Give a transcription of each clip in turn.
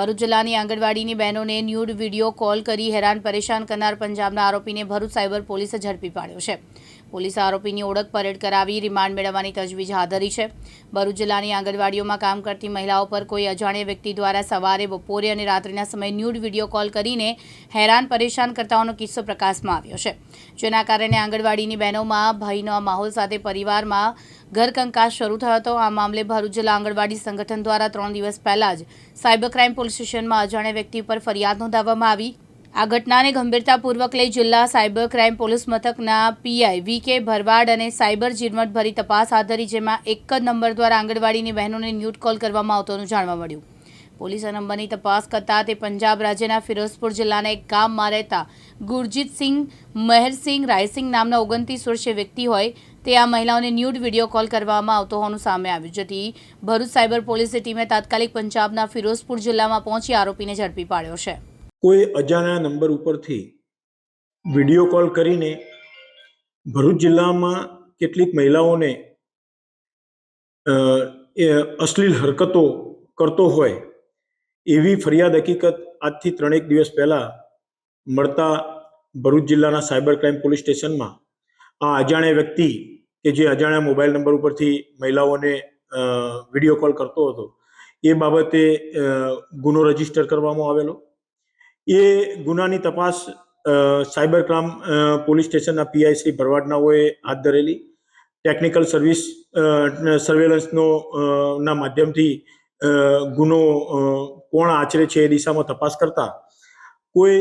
ભરૂચ જિલ્લાની આંગણવાડીની બહેનોને nude video call કરી હેરાન પરેશાન કરનાર પંજાબના આરોપીને ભરૂચ સાયબર પોલીસે ઝડપી પાડ્યો છે. પોલીસે આરોપીની ઓળખ પરેડ કરાવી રિમાન્ડ મેળવવાની તજવીજ હાથ ધરી છે. ભરૂચ જિલ્લાની આંગણવાડીઓમાં કામ કરતી મહિલાઓ પર કોઈ અજાણ્યા વ્યક્તિ દ્વારા સવારે, બપોરે અને રાત્રિના સમયે ન્યૂડ વીડિયો કોલ કરીને હેરાન પરેશાન કરતાઓનો કિસ્સો પ્રકાશમાં આવ્યો છે. જેના કારણે આંગણવાડીની બહેનોમાં ભયનો માહોલ સાથે પરિવારમાં ઘરકંકાશ શરૂ થયો હતો. આ મામલે ભરૂચ જિલ્લા આંગણવાડી સંગઠન દ્વારા ત્રણ દિવસ પહેલા જ સાયબર ક્રાઇમ પોલીસ સ્ટેશનમાં અજાણ્યા વ્યક્તિ પર ફરિયાદ નોંધાવવામાં આવી. આ ઘટનાને ગંભીરતાપૂર્વક લઈ જિલ્લા સાયબર ક્રાઇમ પોલીસ મથકના પીઆઈ વી કે ભરવાડ અને સાયબર ઝીણવટભરી તપાસ હાથ ધરી જેમાં એક જ નંબર દ્વારા આંગણવાડીની બહેનોને ન્યૂટ કોલ કરવામાં આવતોનું જાણવા મળ્યું. પોલીસ આ નંબરની તપાસ કરતાં તે પંજાબ રાજ્યના ફિરોઝપુર જિલ્લાના એક ગામમાં રહેતા ગુરજીતસિંહ મહેરસિંહ રાયસિંહ નામના ઓગણત્રીસ વર્ષીય વ્યક્તિ હોય તે આ મહિલાઓને ન્યૂડ વીડિયો કોલ કરવામાં આવતો હોવાનું સામે આવ્યું, જેથી ભરૂચ સાયબર પોલીસની ટીમે તાત્કાલિક પંજાબના ફિરોઝપુર જિલ્લામાં પહોંચી આરોપીને ઝડપી પાડ્યો છે. કોઈ અજાણ્યા નંબર ઉપરથી વીડિયો કોલ કરીને ભરૂચ જિલ્લામાં કેટલીક મહિલાઓને એ અશ્લીલ હરકતો કરતો હોય એવી ફરિયાદ હકીકત આજથી ત્રણેક દિવસ પહેલાં મળતા ભરૂચ જિલ્લાના સાયબર ક્રાઇમ પોલીસ સ્ટેશનમાં આ અજાણ્યા વ્યક્તિ કે જે અજાણ્યા મોબાઈલ નંબર ઉપરથી મહિલાઓને વીડિયો કોલ કરતો હતો, એ બાબતે ગુનો રજિસ્ટર કરવામાં આવેલો. એ ગુનાની તપાસ સાયબર ક્રાઇમ પોલીસ સ્ટેશનના પીઆઈ શ્રી ભરવાડનાઓએ હાથ ધરેલી. ટેકનિકલ સર્વિસ સર્વેલન્સનો ના માધ્યમથી ગુનો કોણ આચરે છે એ દિશામાં તપાસ કરતા, કોઈ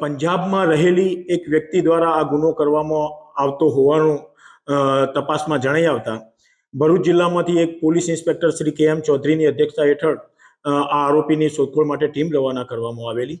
પંજાબમાં રહેલી એક વ્યક્તિ દ્વારા આ ગુનો કરવામાં આવતો હોવાનું તપાસમાં જણાઈ આવતા, ભરૂચ જિલ્લામાંથી એક પોલીસ ઇન્સ્પેક્ટર શ્રી કે એમ ચૌધરીની અધ્યક્ષતા હેઠળ આ આરોપીની શોધખોળ માટે ટીમ રવાના કરવામાં આવેલી.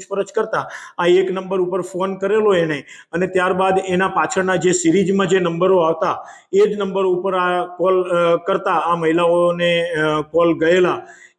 પૂછપરછ કરતા આ એક નંબર ઉપર ફોન કરેલો એને અને ત્યારબાદ એના પાછળના જે સિરીઝમાં જે નંબરો આવતા, એ જ નંબર ઉપર આ કોલ કરતા આ મહિલાઓને કોલ ગયેલા.